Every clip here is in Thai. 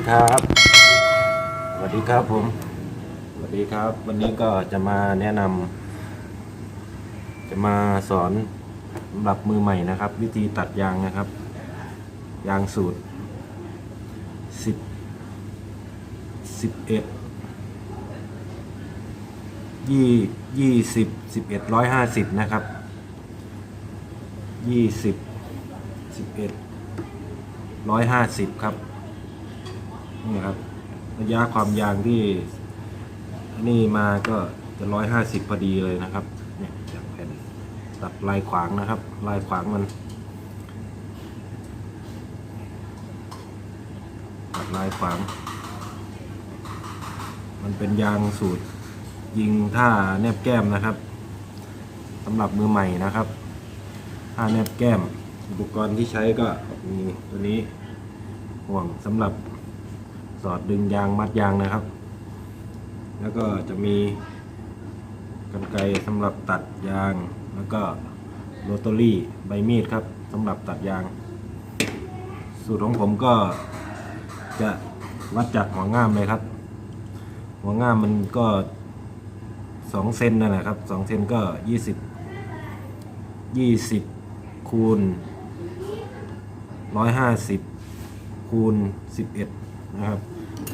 ดีครับ สวัสดีครับผม สวัสดีครับ วันนี้ก็จะมาแนะนำจะมาสอนสำหรับมือใหม่นะครับ วิธีตัดยางนะครับ ยางสูตรสิบสิบเอ็ดยี่ยี่สิบสิบเอ็ดร้อยห้าสิบนะครับยี่สิบสิบเอ็ดร้อยห้าสิบครับ นี่ครับ ระยะความยางที่นี่มาก็จะร้อยห้าสิบพอดีเลยนะครับ เนี่ยจากแผ่นตัดลายขวางนะครับ ลายขวางมันตัดลายขวาง มันเป็นยางสูตร ยิงท่าแนบแก้มนะครับสำหรับมือใหม่นะครับท่าแนบแก้มอุปกรณ์ที่ใช้ก็มีตัวนี้ห่วงสำหรับ สอดดึงยางมัดยางนะครับ แล้วก็จะมีกันไกรสำหรับตัดยาง แล้วก็โรตารี่ใบมีดครับสำหรับตัดยาง สูตรของผมก็จะวัดจากหัวง่ามเลยครับ หัวง่ามมันก็สองเซนนั่นแหละครับสองเซนก็ยี่สิบยี่สิบคูณร้อยห้าสิบคูณสิบเอ็ด นะครับ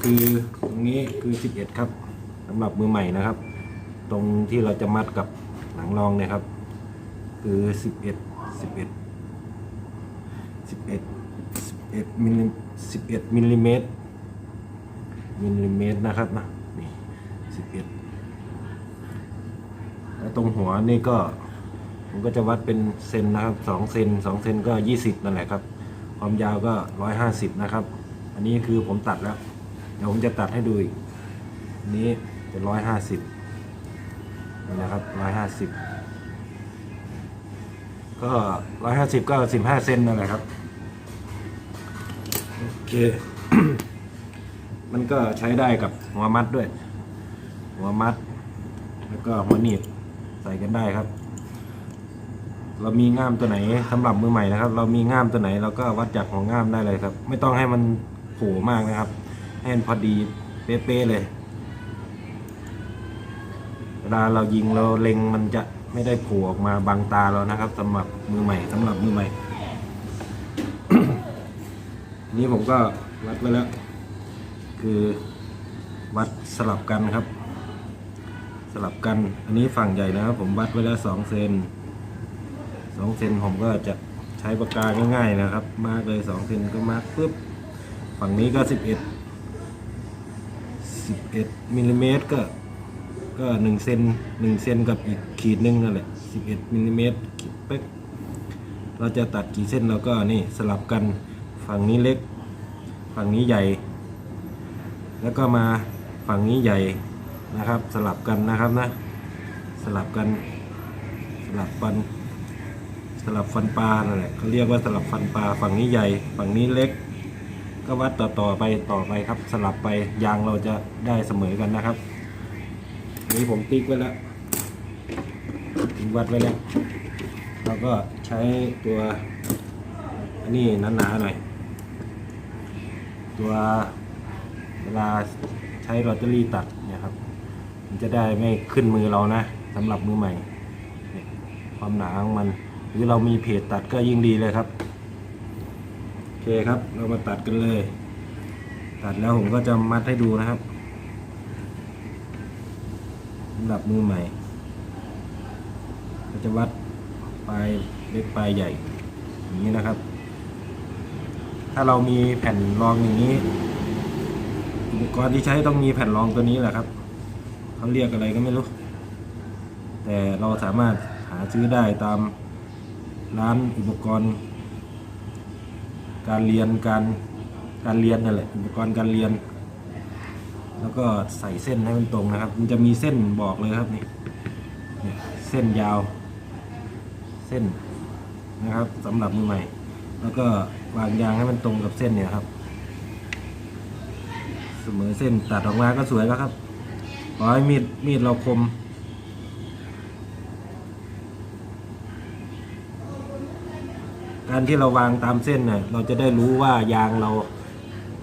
คือตรงนี้คือ 11 ครับสำหรับมือใหม่นะครับ ตรงที่เราจะมัดกับหลังรองเนี่ยครับ คือ 11 11 11 11มิลลิ11มิลลิเมตรมิลลิเมตรนะครับนะนี่11แล้วตรงหัวนี่ก็ผมก็จะวัดเป็นเซนนะครับ2เซน2เซนก็ 20 นั่นแหละครับ ความยาวก็ 150 นะครับ อันนี้คือผมตัดแล้ว เดี๋ยวผมจะตัดให้ดูอีกอันนี้เป็น150นี่นะครับ150ก็150ก็15เซนนั่นแหละครับโอเค มันก็ใช้ได้กับหัวมัดด้วย หัวมัด แล้วก็หัวหนีบใส่กันได้ครับ เรามีง่ามตัวไหนสำหรับมือใหม่นะครับ เรามีง่ามตัวไหนเราก็วัดจากของง่ามได้เลยครับ ไม่ต้องให้มัน โผล่มากนะครับให้มันพอดีเป๊ะๆเลย เวลาเรายิงเราเล็งมันจะไม่ได้โผล่ออกมาบังตาเรานะครับสำหรับมือใหม่สำหรับมือใหม่ นี่ผมก็วัดไว้แล้ว คือวัดสลับกันครับ สลับกัน อันนี้ฝั่งใหญ่นะครับ ผมวัดไว้แล้วสองเซนสองเซนผมก็จะใช้ปากกาง่ายๆนะครับ มาร์กเลยสองเซนก็มาร์กปุ๊บ ฝั่งนี้ก็สิบเอ็ดสิบเอ็ดมิลลิเมตรก็ก็หนึ่งเซนหนึ่งเซนกับอีกขีดหนึ่งนั่นแหละสิบเอ็ดมิลลิเมตรขีดเป๊กเราจะตัดกี่เส้นเราก็นี่สลับกันฝั่งนี้เล็ก ฝั่งนี้ใหญ่ แล้วก็มาฝั่งนี้ใหญ่นะครับ สลับกันนะครับนะ สลับกัน สลับฟัน สลับฟันปลานั่นแหละเขาเรียกว่าสลับฟันปลาฝั่งนี้ใหญ่ ฝั่งนี้เล็ก ก็วัดต่อต่อไปต่อไปครับ สลับไปยางเราจะได้เสมอกันนะครับนี้ผมติ๊กไว้แล้ววัดไว้แล้วเราก็ใช้ตัวอันนี้หนาๆหน่อย ตัวเวลาใช้ลอตเตอรี่ตัดเนี่ยครับ มันจะได้ไม่ขึ้นมือเรานะสำหรับมือใหม่ ความหนาของมัน หรือเรามีเพจตัดก็ยิ่งดีเลยครับ เคครับ เรามาตัดกันเลย ตัดแล้วผมก็จะมัดให้ดูนะครับสำหรับมือใหม่ก็จะวัดปลายเล็กปลายใหญ่อย่างนี้นะครับ ถ้าเรามีแผ่นรองอย่างนี้ อุปกรณ์ที่ใช้ต้องมีแผ่นรองตัวนี้แหละครับเขาเรียกอะไรก็ไม่รู้ แต่เราสามารถหาซื้อได้ตามร้านอุปกรณ์ การเรียนการการเรียนนั่นแหละอุปกรณ์การเรียน แล้วก็ใส่เส้นให้มันตรงนะครับ มันจะมีเส้นบอกเลยครับนี่เส้นยาว เส้นนะครับสำหรับมือใหม่ แล้วก็วางยางให้มันตรงกับเส้นเนี่ยครับ เสมอเส้นตัดออกมาก็สวยแล้วครับขอให้มีดมีดเราคม การที่เราวางตามเส้นเนี่ยเราจะได้รู้ว่ายางเรา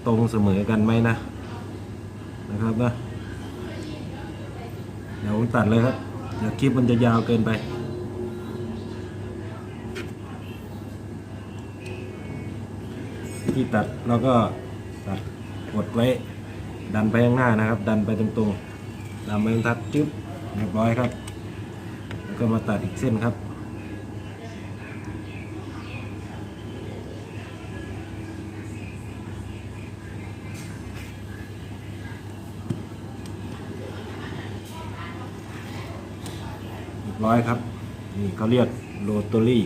ตรงเสมอกันไหมนะนะครับนะเดี๋ยวผมตัดเลยครับเดี๋ยวคลิปมันจะยาวเกินไปที่ตัดเราก็ตัดกดไว้ ดันไปข้างหน้านะครับ ดันไปตรงๆดันไปบรรทัดจึ๊บเรียบร้อยครับ แล้วก็มาตัดอีกเส้นครับ เร้อยครับ นี่เขาเรียกโรต a รี่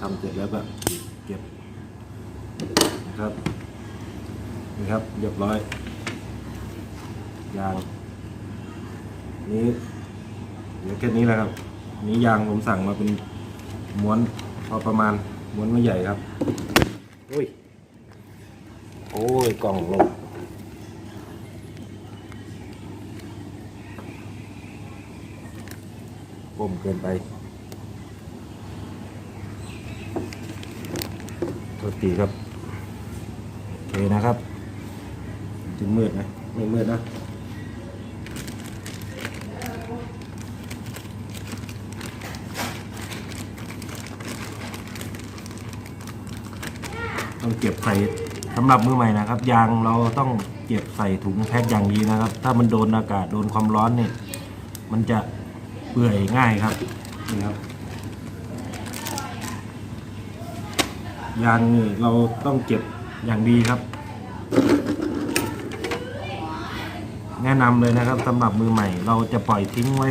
ทำเสร็จแล้วก็เก็บนะครับนี่ครับเรียบร้อยยางนี้เหลือแค่นี้แหละครับนี้ยางผมสั่งมาเป็นม้วนพอประมาณม้วนไม่ใหญ่ครับโอ้ย โอ้ยกล่องลง ก้มเกินไปโทษทีครับโอเคนะครับถึงมืดนะไม่มืดนะต้องเก็บใส่สำหรับมือใหม่นะครับ ยางเราต้องเก็บใส่ถุงแพ็คอย่างดีนะครับ ถ้ามันโดนอากาศโดนความร้อนเนี่ยมันจะ เปื่อยง่ายครับนี่ครับยางเราต้องเก็บอย่างดีครับ แนะนำเลยนะครับสำหรับมือใหม่ เราจะปล่อยทิ้งไว้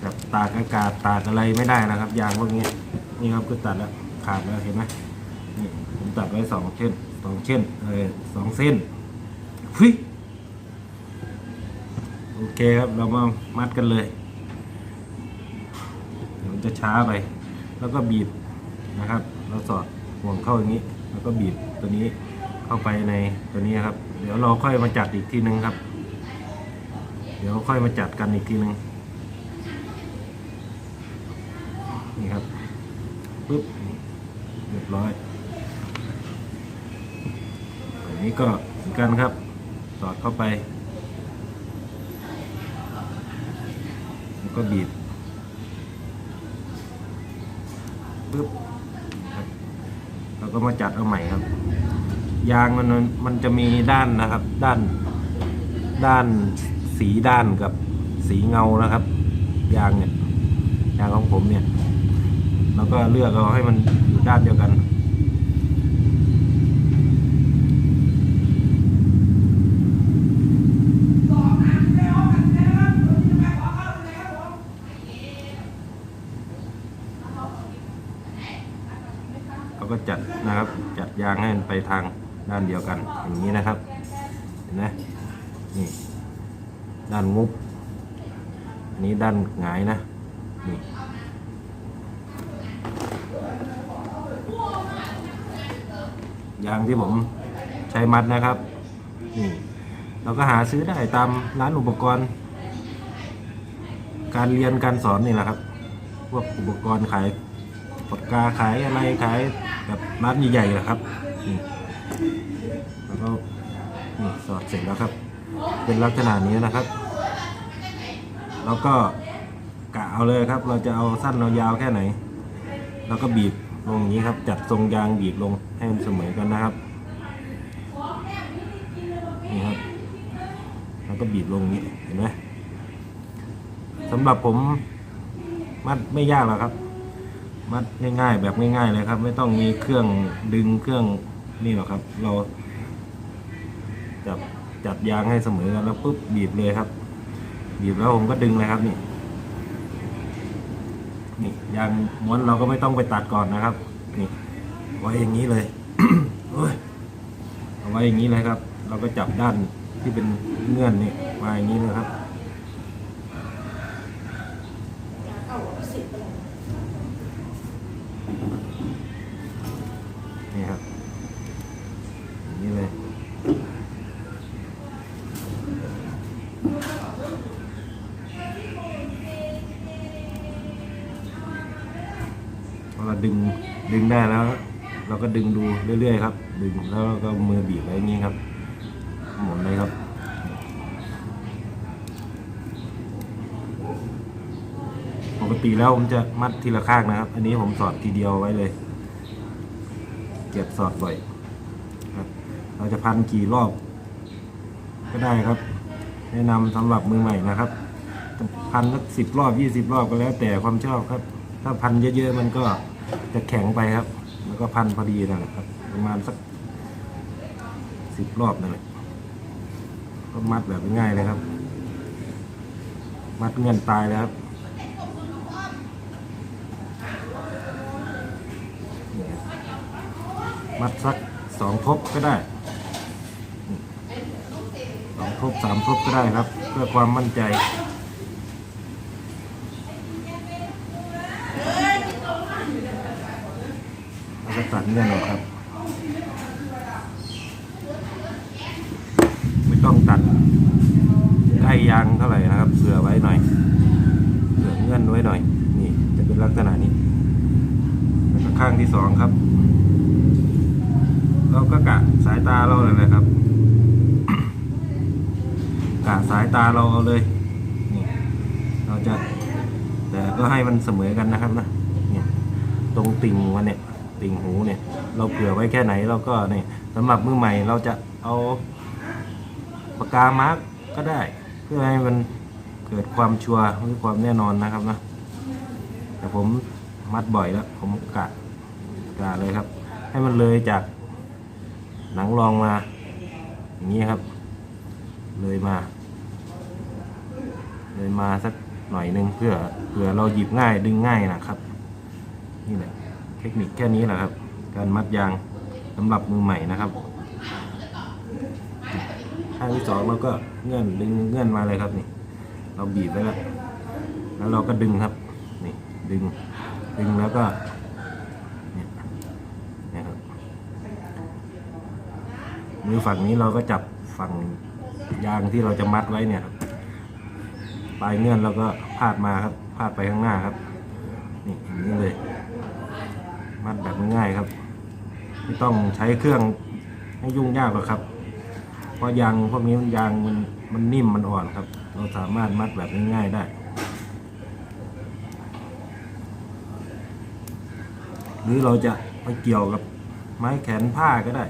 แบบตากอากาศตากอะไรไม่ได้นะครับ ยางพวกนี้นี่ครับก็ตัดแล้วขาดแล้วเห็นไหมนี่ผมตัดไว้สองเส้นสองเส้นเออสองเส้นฟิโอเคครับ เรามามัดกันเลย จะช้าไป แล้วก็บีบนะครับ เราสอดห่วงเข้าอย่างนี้ แล้วก็บีบตัวนี้เข้าไปในตัวนี้ครับ เดี๋ยวเราค่อยมาจัดอีกทีนึงครับ เดี๋ยวค่อยมาจัดกันอีกทีนึงนี่ครับปึ๊บเรียบร้อยอันนี้ก็เหมือนกันครับ สอดเข้าไป แล้วก็บีบ ปึ๊บครับเราก็มาจัดเอาใหม่ครับ ยางมันมันจะมีด้านนะครับ ด้าน ด้านสีด้านกับสีเงานะครับ ยางเนี่ยยางของผมเนี่ยเราก็เลือกเอาให้มันอยู่ด้านเดียวกัน เราก็จัดนะครับ จัดยางให้มันไป ทางด้านเดียวกันอย่างนี้นะครับเห็นไหมนี่ด้านงุบอันนี้ด้านหงายนะนี่ยางที่ผมใช้มัดนะครับนี่เราก็หาซื้อได้ตามร้านอุปกรณ์ การเรียนการสอนนี่แหละครับพวกอุปกรณ์ขายปากกาขายอะไรขายแบบร้านใหญ่ๆนะครับ นี่แล้วก็นี่สอดเสร็จแล้วครับ เป็นลักษณะนี้นะครับ แล้วก็กะเอาเลยครับ เราจะเอาสั้นเอายาวแค่ไหน แล้วก็บีบลงอย่างนี้ครับ จัดทรงยางบีบลงให้มันเสมอกันนะครับนี่ครับแล้วก็บีบลงนี้เห็นไหมสำหรับผมมัดไม่ยากหรอกครับ มัดง่ายๆแบบง่ายๆเลยครับ ไม่ต้องมีเครื่องดึงเครื่อง นี่หรอกครับ เราจับจัดยางให้เสมอกันแล้วปุ๊บบีบเลยครับ บีบแล้วผมก็ดึงเลยครับนี่นี่ยางม้วนเราก็ไม่ต้องไปตัดก่อนนะครับ นี่ไว้อย่างนี้เลยโอ้ยเอาไว้อย่างนี้เลยครับ เราก็จับด้านที่เป็นเงื่อนนี่มาอย่างนี้เลยครับนี่ครับ ดึงดึงได้แล้ว เราก็ดึงดูเรื่อยๆครับ ดึงแล้วก็มือบีบไว้อย่างนี้ครับ หมุนเลยครับปกติแล้วผมจะมัดทีละข้างนะครับ อันนี้ผมสอดทีเดียวไว้เลย เก็บสอดบ่อยครับ เราจะพันกี่รอบ ก็ได้ครับ แนะนำสำหรับมือใหม่นะครับพันสักสิบรอบยี่สิบรอบก็แล้วแต่ความชอบครับ ถ้าพันเยอะๆมันก็ จะแข็งไปครับ แล้วก็พันพอดีนั่นแหละครับ ประมาณสักสิบรอบนั่นแหละก็มัดแบบง่ายเลยครับ มัดเงินตายเลยครับมัดสักสองทบก็ได้สองทบสามทบก็ได้ครับ เพื่อความมั่นใจ แล้วก็ ตัดเงื่อนออกครับ ไม่ต้องตัดใกล้ยางเท่าไหร่นะครับเผื่อไว้หน่อยเผื่อเงื่อนไว้หน่อย นี่จะเป็นลักษณะนี้แล้วข้างที่สองครับ เราก็กะสายตาเราเลยนะครับกะสายตาเราเอาเลยนี่เราจะแต่ก็ให้มันเสมอกันนะครับนะตรงติ่งมันเนี่ย ติ่งหูเนี่ย เราเผื่อไว้แค่ไหนเราก็เนี่ยสำหรับมือใหม่เราจะเอาปากกามาร์กก็ได้ เพื่อให้มันเกิดความชัวร์หรือความแน่นอนนะครับนะแต่ผมมัดบ่อยแล้วผมกะกะเลยครับ ให้มันเลยจากหนังรองมา อย่างนี้ครับ เลยมา เลยมาสักหน่อยหนึ่งเพื่อเพื่อเราหยิบง่ายดึงง่ายนะครับ นี่แหละ ทคนิคแค่นี้แหละครับ การมัดยางสำหรับมือใหม่นะครับข้างที่สองเราก็เงื่อนดึงเงื่อนมาเลยครับนี่ เราบีบไว้แล้วแล้วเราก็ดึงครับ นี่ดึงดึงแล้วก็เนี่ยนี่ยครับมือฝั่งนี้เราก็จับฝั่งยางที่เราจะมัดไว้เนี่ยครับปลายเงื่อนเราก็พาดมาครับพาดไปข้างหน้าครับ นี่อย่างนี้เลย มัดแบบง่ายๆครับ ไม่ต้องใช้เครื่องให้ยุ่งยากหรอกครับ เพราะยางพวกนี้มันยางมันมันนิ่มมันอ่อนครับ เราสามารถมัดแบบง่ายๆได้หรือเราจะไปเกี่ยวกับไม้แขนผ้าก็ได้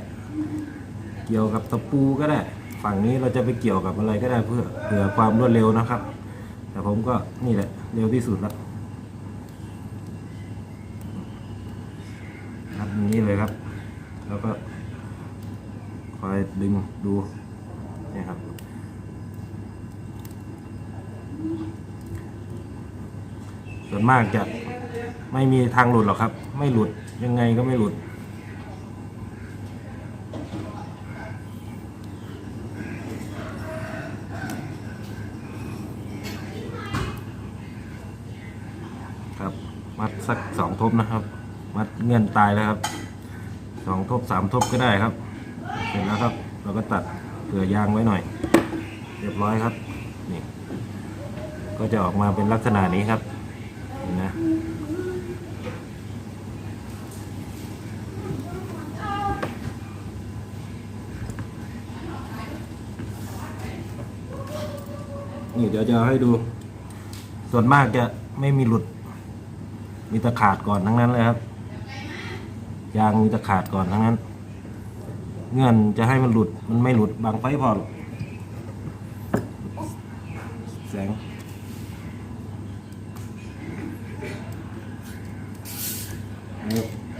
เกี่ยวกับตะปูก็ได้ ฝั่งนี้เราจะไปเกี่ยวกับอะไรก็ได้เพื่อเผื่อความรวดเร็วนะครับ แต่ผมก็นี่แหละเร็วที่สุดแล้วนับ อย่างนี้เลยครับ แล้วก็คอยดึงดูเนี่ยครับ ส่วนมากจะไม่มีทางหลุดหรอกครับ ไม่หลุดยังไงก็ไม่หลุดครับ มัดสักสองทบนะครับ มัดเงื่อนตายแล้วครับสองทบสามทบก็ได้ครับ เสร็จแล้วครับ เราก็ตัดเผื่อยางไว้หน่อย เรียบร้อยครับนี่ก็จะออกมาเป็นลักษณะนี้ครับเห็นนะนี่เดี๋ยวจะให้ดู ส่วนมากจะไม่มีหลุด มีตะขาดก่อนทั้งนั้นเลยครับ ยางมีตะขาดก่อนทั้งนั้น เงื่อนจะให้มันหลุดมันไม่หลุดบางไฟพอหรอกแสง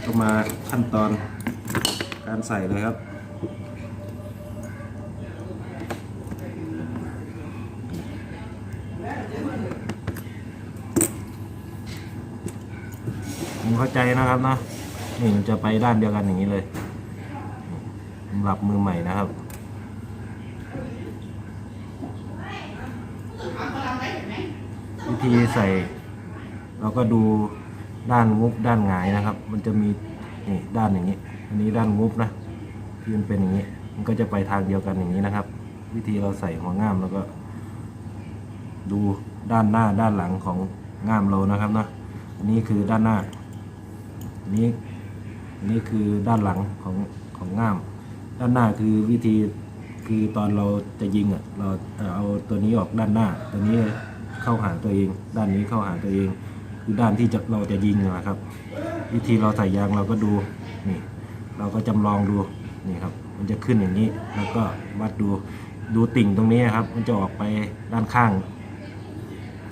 ก็มาขั้นตอนการใส่เลยครับผมเข้าใจนะครับนะ นี่มันจะไปด้านเดียวกันอย่างนี้เลยสำหรับมือใหม่นะครับวิธีใส่ เราก็ดูด้านงุบด้านหงายนะครับ มันจะมีนี่ด้านอย่างนี้ อันนี้ด้านงุบนะที่มันเป็นอย่างนี้ มันก็จะไปทางเดียวกันอย่างนี้นะครับ วิธีเราใส่หัวง่ามแล้วก็ ดูด้านหน้าด้านหลังของง่ามเรานะครับนะอันนี้คือด้านหน้าอัน นี้อันนี้คือด้านหลังของของง่าม ด้านหน้าคือวิธีคือตอนเราจะยิงอะเราเอาตัวนี้ออกด้านหน้า ตัวนี้เข้าหาตัวเอง ด้านนี้เข้าหาตัวเอง คือด้านที่จะเราจะยิงนะครับ วิธีเราใส่ยางเราก็ดูนี่ เราก็จำลองดูนี่ครับ มันจะขึ้นอย่างนี้ แล้วก็วัดดูดูติ่งตรงนี้ครับ มันจะออกไปด้านข้าง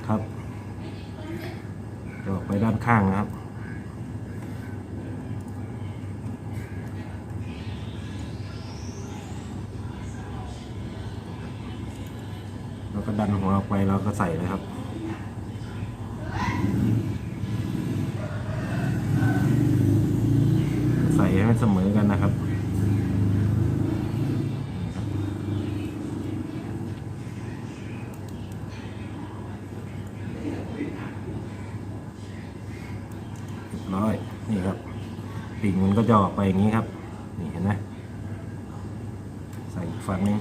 ครับจะออกไปด้านข้างนะครับ แล้วก็ดันหัวออกไปแล้วก็ใส่เลยครับใส่ให้มันเสมอกันนะครับเรียบร้อยนี่ครับปิ่งมันก็จะออกไปอย่างนี้ครับ นี่เห็นไหมใส่อีกฝั่งหนึง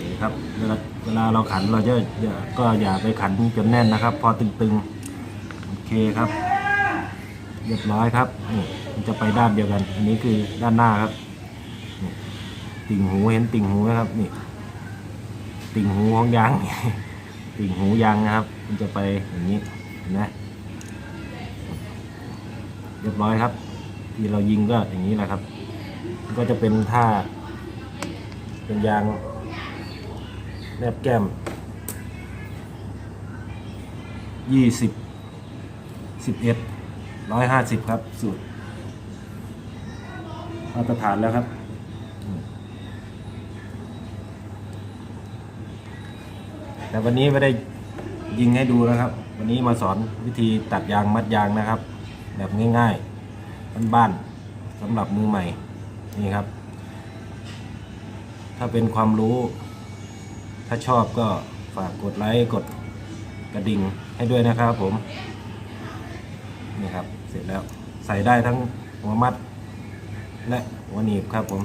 นี่ครับเวลา เราขันเราจะก็อย่าไปขันจนแน่นนะครับ พอตึงๆ โอเคครับ เรียบร้อยครับนี่มันจะไปด้านเดียวกัน อันนี้คือด้านหน้าครับ ติ่งหูเห็นติ่งหูไหมครับนี่ ติ่งหูของยาง ติ่งหูยางนะครับ มันจะไปอย่างนี้เห็นไหมเรียบร้อยครับ ที่เรายิงก็อย่างนี้แหละครับ ก็จะเป็นท่าเป็นยาง แนบแก้มยี่สิบสิบเอ็ดร้อยห้าสิบครับ สูตรมาตรฐานแล้วครับ แต่วันนี้ไม่ได้ยิงให้ดูนะครับ วันนี้มาสอนวิธีตัดยางมัดยางนะครับ แบบง่ายๆบ้านๆสำหรับมือใหม่นี่ครับ ถ้าเป็นความรู้ ถ้าชอบก็ฝากกดไลค์กดกระดิ่งให้ด้วยนะครับผม นี่ครับเสร็จแล้วใส่ได้ทั้งหัวมัด และหัวหนีบครับผม